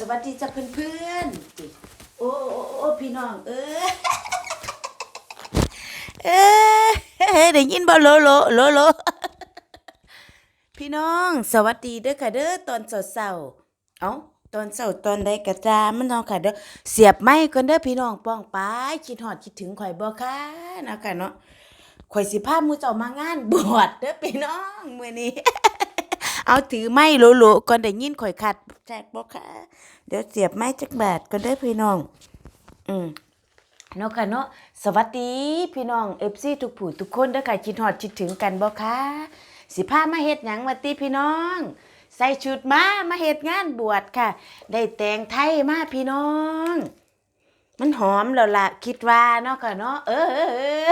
สวัสดีจ้ะเพื่อนๆติโอ้โอ้โอ้พี่น้อง เออเออได้ยินบ่โลโลโลโลพี่น้อง สวัสดีเด้อค่ะเด้อตอนเช้าเอ้าตอนเช้าตอนใดกระจามันเนาะค่ะเด้อเสียบไม้ก่อนเด้อพี่น้องป้องปายคิดฮอดคิดถึงข่อยบ่ค่ะนะค่ะเนาะข่อยสิพาหมู่เจ้ามางานบวชเด้อพี่น้องมื้อนี้ เอาถือไม้โหลๆก่อนได้ยินข่อยขัดแจกบ่ค่ะ เดี๋ยวเสียบไม้จักบาทก่อนเด้พี่น้อง อืมเนาะค่ะเนาะสวัสดีพี่น้อง FC ทุกผู้ทุกคนเด้อค่ะคิดฮอดคิดถึงกันบ่ค่ะสิพามาเฮ็ดหยังมาติพี่น้อง ใส่ชุดมามาเฮ็ดงานบวชค่ะ ได้แต่งไทยมาพี่น้อง มันหอมแล้วล่ะคิดว่าเนาะค่ะเนาะเออเออเออ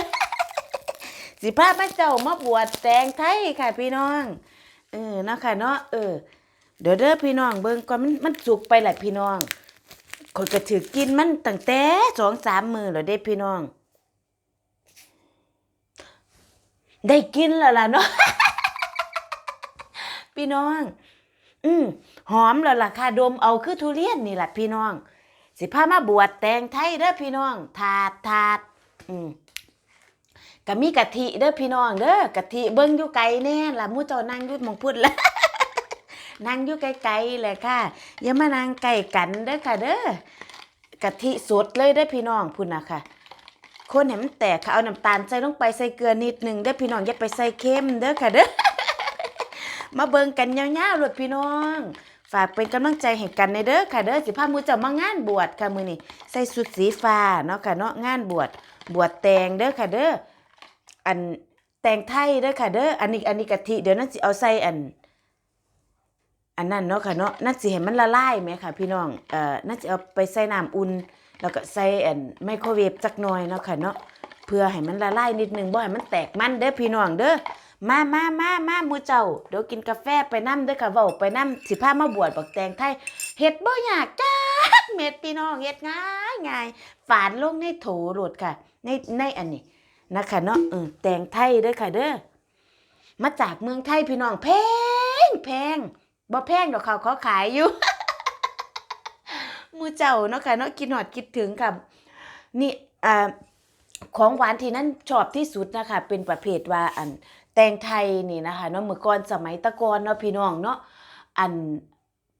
สิพาพระเจ้ามาบวชแต่งไทยค่ะพี่น้อง เออเนาะค่ะเนาะเออ เดี๋ยวเด้อพี่น้องเบิ่งก่อนมันมันสุกไปแหละพี่น้องคนก็ถือกินมันตั้งแต่สองสามมือแล้วเด้พี่น้อง ได้กินแล้วล่ะเนาะพี่น้อง อืมหอมแล้วล่ะค่ะดมเอาคือทุเรียนนี่แหละพี่น้อง สิพามาบวชแตงไทยเด้อพี่น้อง ถาดถาดอืม ก็มีกะทิเด้อพี่น้องเด้อกะทิเบิ่งอยู่ไกลแน่ล่ะมู่เจ้านั่งอยู่มองพุ่นละนั่งอยู่ไกลๆแหละค่ะอย่ามานั่งใกล้กันเด้อค่ะเด้อกะทิสดเลยเด้อพี่น้องพุ่นน่ะค่ะคนให้มันแตกค่ะเอาน้ำตาลใส่ลงไปใส่เกลือนิดหนึงเด้อพี่น้องอย่าไปใส่เค็มเด้อค่ะเด้อมาเบิ่งกันยาวๆเลยพี่น้องฝากเป็นกำลังใจให้กันในเด้อค่ะเด้อสิพาหมูเจ้ามางานบวชค่ะมือนี้ใส่ชุดสีฟ้าเนาะค่ะเนาะงานบวชบวชแตงเด้อค่ะเด้อ อันแตงไทยเด้อค่ะเด้ออันนี้อันนี้กะทิเดี๋ยวนั้นสิเอาใส่อัน อันนั้นเนาะค่ะเนาะนั่นสิให้มันละลายไหมค่ะ พี่น้องเอ่อนั่นสิเอาไปใส่น้ำอุ่นแล้วก็ใส่อันไมโครเวฟจักหน่อยเนาะค่ะเนาะเพื่อให้มันละลายนิดนึงบ่ให้มันแตกมันเด้อพี่น้องเด้อมามามามามูเจ้าเดี๋ยวกินกาแฟไปนํเด้อค่ะเว้าไปนํสิพามาบวชบักแตงไทยเฮ็ดบ่ยากจักเม็ดพี่น้องเฮ็ดง่ายง่ายฝานลงในโถโหลดค่ะ ในในอันนี้ นะคะเนาะเออแตงไทยเด้อค่ะเด้อมาจากเมืองไทยพี่น้องแพงแพงบ่แพงดอกเขาเขาขายอยู่หมูเจ้าเนาะค่ะเนาะกินหอดคิดถึงกับนี่อ่าของหวานที่นั่นชอบที่สุดนะคะ เป็นประเภทว่าอันแตงไทยนี่นะคะเนาะเมื่อก่อนสมัยตะกอนเนาะพี่น้องเนาะอัน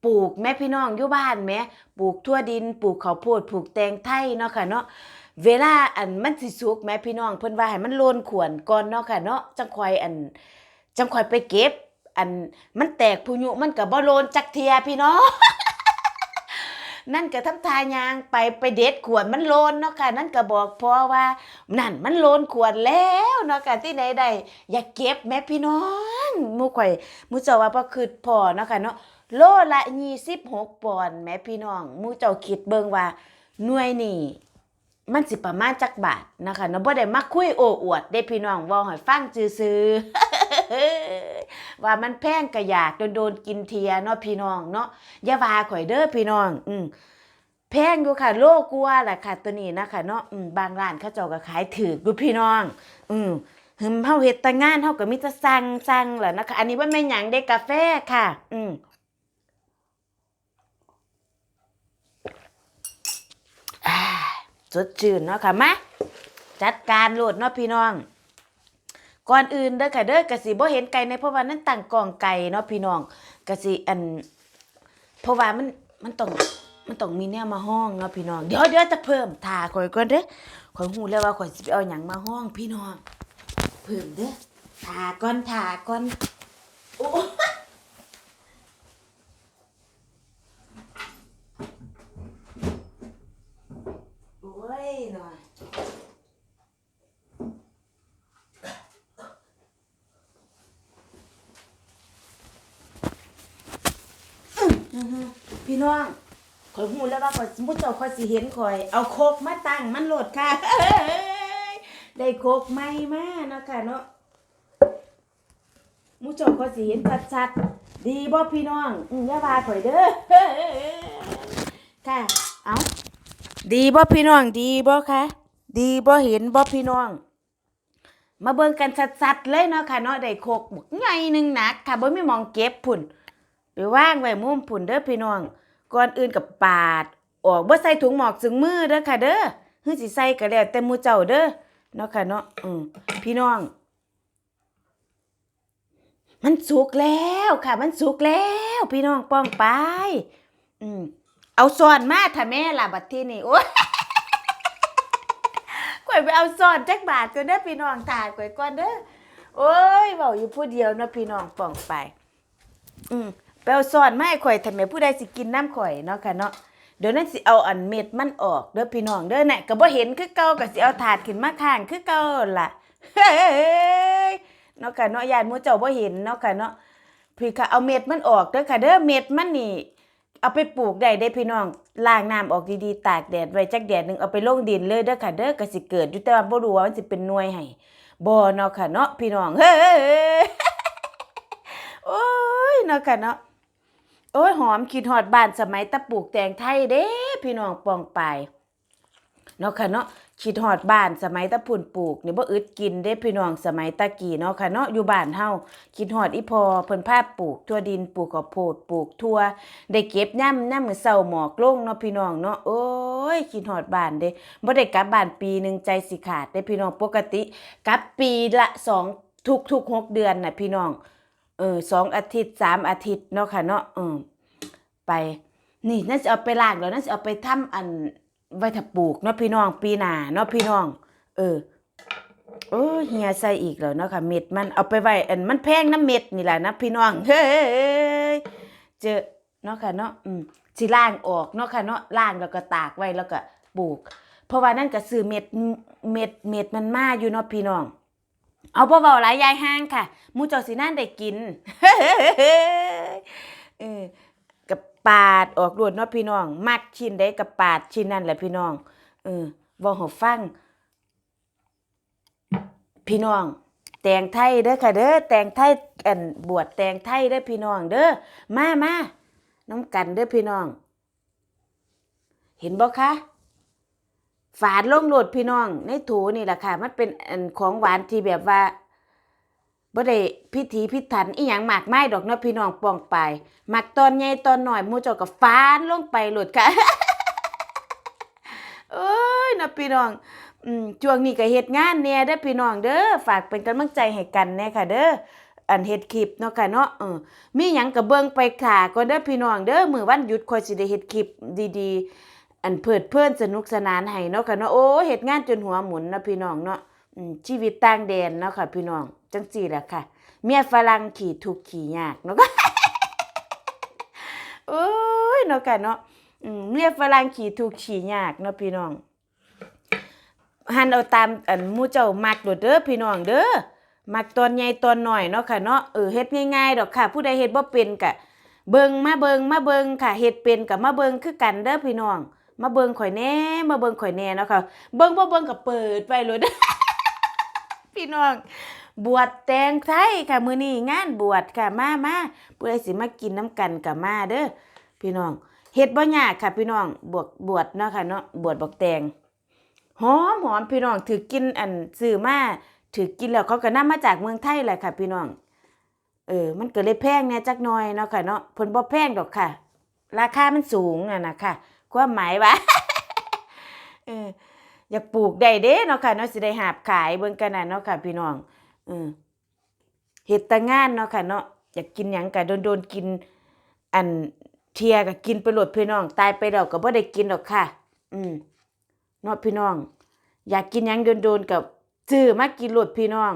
ปลูกแม่พี่น้องอยู่บ้านแหม่ปลูกทั่วดิน ปลูกข้าวโพดปลูกแตงไทยเนาะค่ะเนาะ เวลาอันมันสิสุกแม่พี่น้องเพิ่นว่าให้มันโลนขวนก่อนเนาะค่ะเนาะจังคอยอันจังคอยไปเก็บ อันมันแตกพุยุมันก็บ่โลนจักเทียพี่น้องนั่นก็ทำทายางไปไปเด็ดขวดมันโลนเนาะค่ะนั่นก็บอกพ่อว่า นั่นมันโลนขวดแล้วเนาะค่ะที่ไหนได้อย่าเก็บแม่พี่น้องมู่ข่อยมู่เจ้าว่าบ่คิดพอเนาะค่ะเนาะโลละ26ปอนด์แม่พี่น้องมู่เจ้าคิดเบิ่งว่าหน่วยนี่ มันสิประมาณจักบาทนะคะเนาะบ่ได้มาคุยโอ้อวดเด้พี่น้องว้าให้ฟังซื่อว่ามันแพงก็อยากโดนๆกินเทียเนาะพี่น้องเนาะอย่าว่าข่อยเด้อพี่น้อง อืมแพงอยู่ค่ะ โลกว่าแหละค่ะ ตัวนี้นะคะเนาะบางร้านเขาเจ้าก็ขายถูกอยู่พี่น้อง อืมหึมเฮาเฮ็ดแต่งานเฮาก็มีแต่สั่งสั่งแหละนะคะ อันนี้ว่าแม่หยังเด้กาแฟค่ะ อืม อ่า สดชื่นเนาะค่ะมาจัดการโหลดเนาะพี่น้อง ก่อนอื่นเด้อค่ะเด้อกะสิบ่เห็นไก่ในเพราะว่านั่นตั้งกองไก่เนาะพี่น้องกะสิอันเพราะว่ามันมันต้องมันต้องมีแนวมาห้องเนาะพี่น้องเดี๋ยวเดี๋ยวจะเพิ่มถ่าข่อยก่อนเด้อข่อยฮู้แล้วว่าข่อยสิไปเอาหยังมาห้องพี่น้องเพิ่มเด้อถ่าก่อนถ่าก่อนโอ้โอ้ยหน่อย อือฮึพี่ น้องข่อยหูแล้วว่าข่อยมุเจ้าข่อยสิเห็นข่อย เอาโคกมาตั้งมันโหลดค่ะ ได้โคกใหม่มาเนาะค่ะเนาะมุเจ้าข่อยสิเห็นชัดๆดีบ่พี่น้องอือย่าว่าข่อยเด้อค่ะ เอาดีบ่พี่น้องดีบ่คะดีบ่เห็นบ่พี่น้อง มาเบิ่งกันชัดๆเลยเนาะค่ะเนาะได้โคกบักใหญ่หนึ่งหนักค่ะบ่มีมองเก็บพุ่นไปว่างไว้มุมผุนเด้อพี่น้อง ก่อนอื่นกับปาด ออกบ่ใส่ถุงหมอกถึงมือเด้อค่ะเด้อฮือสิใส่ก็แล้วแต่หมู่เจ้าเด้อเนาะค่ะเนาะอืมพี่น้อง มันสุกแล้วค่ะ มันสุกแล้ว พี่น้องป้องไปอืมเอาซอนมาถ้าแม่ล่ะบัดที่นี่โอ้ยข่อยไปเอาซอนจักบาทก็เด้อพี่น้องถ่ายข่อยก่อนเด้อโอ้ยเว้าอยู่ผู้เดียวเนาะพี่น้องป้องไป อืม ไปเอาซ่อนมาให้ข่อยถ้าแม่ผู้ใดสิกินน้ำข่อยเนาะค่ะเนาะเดี๋ยวนั้นสิเอาอันเม็ดมันออกเด้อพี่น้องเด้อน่ะก็บ่เห็นคือเก่าก็สิเอาถาดขึ้นมาข้างคือเก่าล่ะเฮ้ยเนาะค่ะเนาะญาติหมู่เจ้าบ่เห็นเนาะค่ะเนาะพี่ค่ะเอาเม็ดมันออกเด้อค่ะเด้อเม็ดมันนี่เอาไปปลูกได้เด้พี่น้องล้างน้ำออกดีๆ ตากแดดไว้จักแดดหนึ่งเอาไปลงดินเลยเด้อค่ะเด้อก็สิเกิดอยู่แต่ว่าบ่รู้ว่ามันสิเป็นหน่วยให้บ่เนาะค่ะเนาะพี่น้องเฮ้ยโอ้ยเนาะค่ะเนาะ โอ้ยหอมคิดฮอดบ้านสมัยตะปลูกแตงไทยเด้พี่น้องปองไปเนาะค่ะเนาะคิดฮอดบ้านสมัยตะพุ่นปลูกนี่บ่อึดกินเด้พี่น้องสมัยตะกี้เนาะค่ะเนาะอยู่บ้านเฮาคิดฮอดอีพอเพิ่นพาปลูกทั่วดินปลูกข้าวโพดปลูกทั่วได้เก็บย่ำย่ำมื้อเช้าหมอกลงเนาะพี่น้องเนาะโอ้ยคิดฮอดบ้านเด้บ่ได้กลับบ้านปีหนึงใจสิขาดเด้พี่น้องปกติกลับปีละสองทุกๆหกเดือนน่ะพี่น้อง เออสองอาทิตย์สามอาทิตย์เนาะค่ะเนาะเออไป นี่นั่นจะเอาไปล้างแล้วนั่นจะเอาไปทำอันไว้ถ้าปลูกเนาะพี่น้องปีหน้าเนาะพี่น้อง เออโอ้ยเฮียใส่อีกแล้วเนาะค่ะเม็ดมันเอาไปไว้อันมันแพงน้ำเม็ดนี่แหละนะพี่น้องเฮ้ยเจอเนาะค่ะเนาะอืมสิล้างออกเนาะค่ะเนาะล้างแล้วก็ตากไว้แล้วก็ปลูก เพราะว่านั่นก็ซื้อเม็ดเม็ดเม็ดมันมาอยู่เนาะพี่น้อง เอาบ่เว้าหลายยายห้างค่ะมูเจ้าสินั่นได้กินเออกับปาดออกรวดเนาะพี่น้อง มักชิ้นใดกับปาดชิ้นนั่นแหละพี่น้อง เออเว้าให้ฟัง พี่น้องแตงไทยเด้อค่ะเด้อแตงไทยอันบวชแตงไทยเด้อพี่น้อง เด้อมามาน้ำกันเด้อพี่น้อง เห็นบ่คะ ฝาดลงโหลดพี่น้อง ในถูนี่แหละค่ะ มันเป็นของหวานที่แบบว่าบ่ได้พิถีพิถันอีหยังมากไมายดอกเนาะพี่น้องปองไปมักตอนใหญ่ตอนหน้อยมูเจ้าก็ฟานลงไปโหลดค่ะเอ้ยนาะพี่น้องอืมช่วงนี้ก็เฮ็ดงานแหน่ยเด้อพี่น้องเด้อฝากเป็นกำลังใจให้กันแน่ค่ะ เด้ออันเฮ็ดคลิปเนาะค่ะเนาะเออมีหยังก็เบิ่งไปค่ะก็เด้อพี่น้องเด้อมื้อวันหยุดค่อยสิได้เฮ็ดคลิปดีๆ อันเพิดเพลินสนุกสนานให้เนาะค่ะเนาะโอ้เฮ็ดงานจนหัวหมุนเนาะพี่น้องเนาะชีวิตต่างแดนเนาะค่ะพี่น้องจังซี่แหละค่ะ เมียฝรั่งขี่ทุกขี่ยากเนาะโอ้ยเนาะค่ะเนาะเมียฝรั่งขี่ทุกขี่ยากเนาะพี่น้องหันเอาตามอันมู่เจ้ามักโดดเด้อพี่น้องเด้อมักตอนใหญ่ตอนน้อยเนาะค่ะเนาะเออเฮ็ดง่ายๆดอกค่ะ ผู้ใดเฮ็ดบ่เป็นก็เบิ่งมาเบิ่งมาเบิ่งค่ะเฮ็ดเป็นก็มาเบิ่งคือกันเด้อพี่น้อง มาเบิ่งข่อยแน่มาเบิ่งข่อยแน่เนาะค่ะ เบิ่งบ่เบิ่งก็เปิดไปเลยพี่น้อง บวชแตงไทยค่ะมื้อนี้งานบวชค่ะมามาผู้ใดสิมากินน้ำกันก็มาเด้อพี่น้องเฮ็ดบ่ยากค่ะ พี่น้องบวชบวชเนาะค่ะเนาะบวชบักแตงหอมหอมพี่น้องถือกินอันซื้อมาถือกินแล้วเขาก็นำมาจากเมืองไทยแหละค่ะ พี่น้องเออ มันก็เลยแพงแหน่จักหน่อยเนาะค่ะเนาะเพิ่นบ่แพงดอกค่ะ ราคามันสูงน่ะนะค่ะ ความหมายว่าเอออยากปลูกได้เด้เนาะค่ะเนาะสิได้หาบขายเบิ่งกันน่ะเนาะค่ะ พี่น้องเออเฮ็ดต่งานเนาะค่ะเนาะอยากกินหยังก็โดนๆกิน อันเทียก็กินไปโลดพี่น้อง ตายไปแล้วก็บ่ได้กินดอกค่ะ อืมเนาะพี่น้อง อยากกินหยังโดนๆกับซื้อมากินโลดพี่น้อง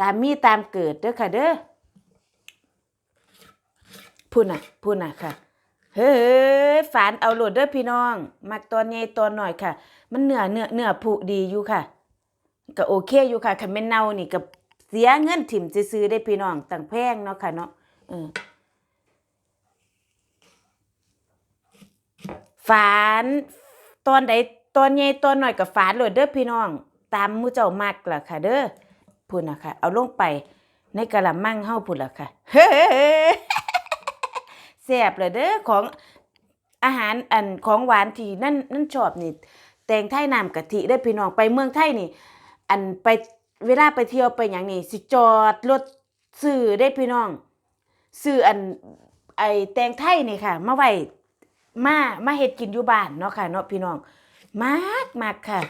ตามมีตามเกิดเด้อค่ะเด้อพูดน่ะพูดน่ะค่ะ เฮ้ยฝานเอาโหลดเด้อพี่น้อง มักตอนใหญ่ตอนหน่อยค่ะ มันเนื้อเนื้อเนื้อผุดีอยู่ค่ะ ก็โอเคอยู่ค่ะคันแม่นเน่านี่ก็เสียเงินถิ่มซื้อได้พี่น้องต่างแพงเนาะค่ะเนาะเออฝานตอนใดตอนใหญ่ตอนหน่อยก็ฝานโหลดเด้อพี่น้อง ตามมูเจ้ามักล่ะค่ะ เด้อพุ่นนะค่ะเอาลงไปในกะละมังเฮาพุ่นล่ะค่ะ เฮ้ แซ่บเลยเด้อของอาหารอันของหวานที่นั่นนั่นชอบนี่แตงไทยน้ำกะทิได้พี่น้องไปเมืองไทยนี่ อันไปเวลาไปเที่ยวไปอย่างนี้สิจอดรถซื้อได้พี่น้องซื้ออันไอแตงไทยนี่ค่ะ มาไว้มามาเฮ็ดกินอยู่บ้านเนาะค่ะเนาะพี่น้องมากมากค่ะ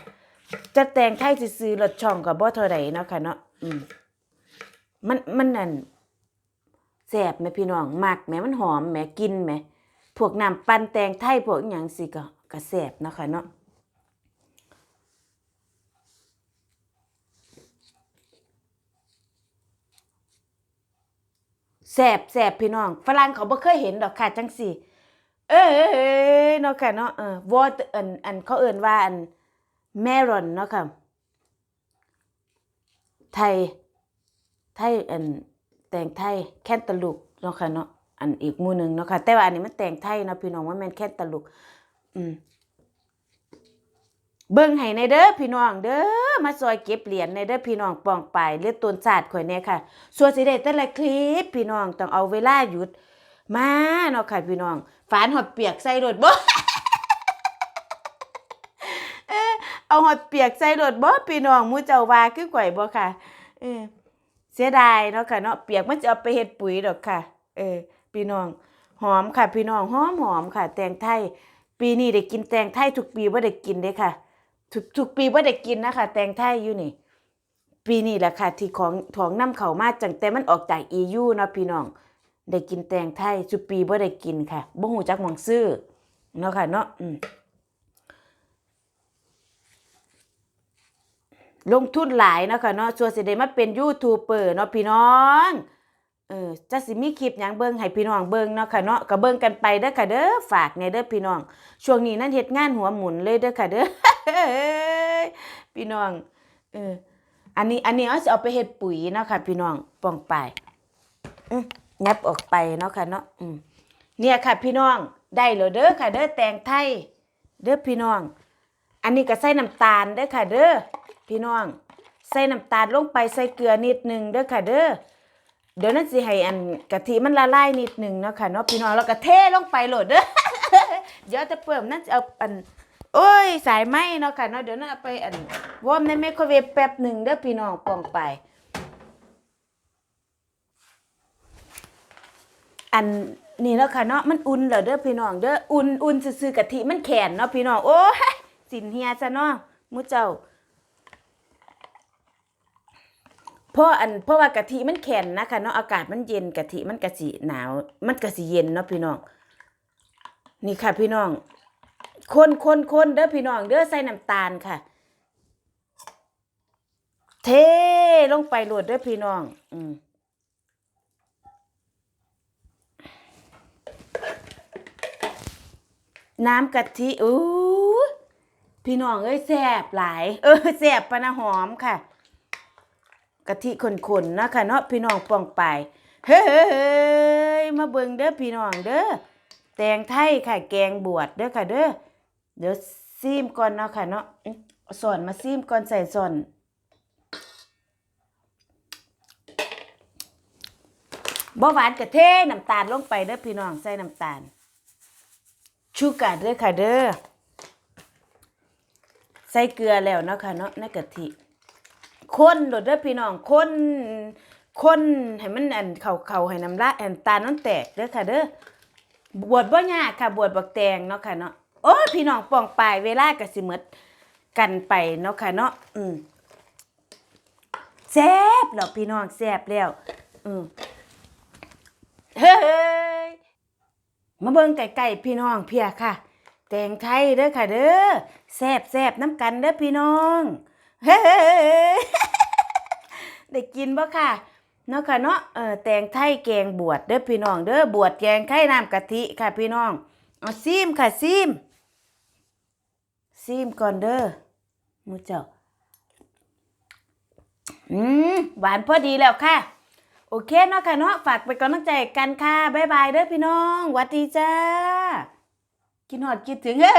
จะแตงไทยซื้อรสช่องก็บ่เท่าใดเนาะค่ะเนาะอืมมันมันนั่น แซ่บแหมพี่น้องมักแหมมันหอมแหมกินแหมพวกน้ำปั่นแตงไทยพวกอิหยังสิก็ก็แซ่บนะค่ะเนาะแสบแสบพี่น้อง ฝรั่งเขาบ่เคยเห็นดอกค่ะจังสี่เอ้ยเนาะค่ะเนาะเออวอตอันอันเขาเอิ่นว่าอันแมรอนเนาะค่ะไทยไทยอัน แต่งไทยแค่นตะลุกเนาะค่ะเนาะอันอีกมู่หนึงเนาะค่ะแต่ว่าอันนี้มันแต่งไทยเนาะพี่น้องว่าแม่นแค่นตะลุก อืมเบิ่งให้ในเด้อพี่น้องเด้อมาซอยเก็บเหรียญในเด้อพี่น้องปองไปายหรือต้นศาสตร์ข่อยแน่ค่ะส่วนสิได้แต่ละคลิปพี่น้องต้องเอาเวลาหยุด มาเนาะค่ะพี่น้องฝานหอดเปียกใส่รถบ่เออเอาหอดเปียกใส่รถบ่พี่น้องมูเจ้าว่าคือข่อยบ่ค่ะเออ สียดายเนาะค่ะเนาะเปียกมันจะเอาไปเฮ็ดปุ๋ยดอกค่ะ เออพี่น้องหอมค่ะ พี่น้องหอมหอมค่ะ แตงไทย ปีนี้ได้กินแตงไทยทุกปีบ่ได้กินเด้ค่ะ ทุกทุกปีบ่ได้กินนะคะแตงไทยอยู่นี่ ปีนี้แหละค่ะ ที่ของของนำเข้ามาจังแต่มันออกจาก EU เนาะพี่น้องได้กินแตงไทยทุกปีบ่ได้กินค่ะบ่ฮู้จักหม่องซื้อเนาะค่ะเนาะอืม ลงทุนหลายเนาะค่ะเนาะส่วนสิได้มาเป็นยูทูบเบอร์เนาะพี่น้องเออจะสิมีคลิปหยังเบิ่งให้พี่น้องเบิ่งเนาะค่ะเนาะก็เบิ่งกันไปเด้อค่ะเด้อฝากแหน่เด้อพี่น้อง ช่วงนี้นั่นเฮ็ดงานหัวหมุนเลยเด้อค่ะเด้อพี่น้องเอออันนี้อันนี้เอาสิเอาไปเฮ็ดปุ๋ยเนาะค่ะ พี่น้องปองไปอืมยับออกไปเนาะค่ะเนาะอืมเนี่ยค่ะ พี่น้องได้แล้วเด้อค่ะ เด้อแตงไทยเด้อพี่น้อง อันนี้ก็ใส่น้ำตาลเด้อค่ะ เด้อ พี่น้อง ใส่น้ำตาลลงไปใส่เกลือนิดนึงเด้อค่ะเด้อเดี๋ยวนั้นสิให้อันกะทิมันละลายนิดหนึ่งเนาะค่ะเนาะพี่น้องแล้วก็เทลงไปโหลดเด้อเดี๋ยวจะเปิ่มนั่นจะเอาอันโอ้ยสายไหมเนาะค่ะเนาะเดี๋ยวนั้นเอาไปอันวอร์มในไมโครเวฟแป๊บหนึ่งเด้อพี่น้องปองไป อันนี่เนาะค่ะเนาะมันอุ่นเหรอเด้อพี่น้องเด้ออุ่นอุ่นซื่อๆกะทิมันแข็งเนาะพี่น้องโอ้ยสินเฮียซะเนาะมูเจ้า เพราะอันเพราะว่ากะทิมันแข็งนะคะเนาะอากาศมันเย็นกะทิมันกะสิหนาว มันกะสิเย็นเนาะพี่น้อง นี่ค่ะ พี่น้อง คนคนคนเด้อพี่น้องเด้อใส่น้ำตาลค่ะ เทลงไปโหลดเด้อพี่น้อง อืมน้ำกะทิอู้พี่น้องเอ้ยแซ่บหลาย เออแซ่บปะนะหอมค่ะ กะทิขนๆนะค่ะเนาะพี่น้องปองไปเฮ้ยมาเบิ่งเด้อพี่น้องเด้อแตงไทยค่ะแกงบวชเด้อค่ะเด้อเดี๋ยวซีมก่อนเนาะค่ะเนาะสอนมาซีมก่อนใส่สอนบ่หวานกะเทน้ำตาลลงไปเด้อพี่น้องใส่น้ำตาล ชูการ์เด้อค่ะเด้อใส่เกลือแล้วเนาะค่ะเนาะในกะทิ คนโดดเด้อพี่น้องคนคนให้มันอันเขาเขาให้น้ำลายอันตาลน้ำแตกเด้อค่ะเด้อบวชบ่ยากค่ะบวชบักแตงเนาะค่ะเนาะโอ้พี่น้องป้องปลายเวลาก็สิหมดกันไปเนาะค่ะเนาะอืมแซ่บแล้วพี่น้องแซ่บแล้วอืมเฮ้ยมาเบิ่งไก่ๆพี่น้องเพียค่ะ แตงไทยเด้อค่ะเด้อแซ่บแซ่บน้ำกันเด้อพี่น้อง เฮ้ย ได้กินบ่ค่ะเนาะค่ะเนาะเออแตงไทยแกงบวชเด้อพี่น้องเด้อบวชแกงไข่น้ำกะทิค่ะพี่น้องเอาซีมค่ะซีมซีมก่อนเด้อมูเจ้าอืมหวานพอดีแล้วค่ะ โอเคเนาะค่ะเนาะฝากไปนกำลังใจกันค่ะบ๊ายบายเด้อพี่น้องหวัดดีจ้ากินหอดคิดถึงเฮ้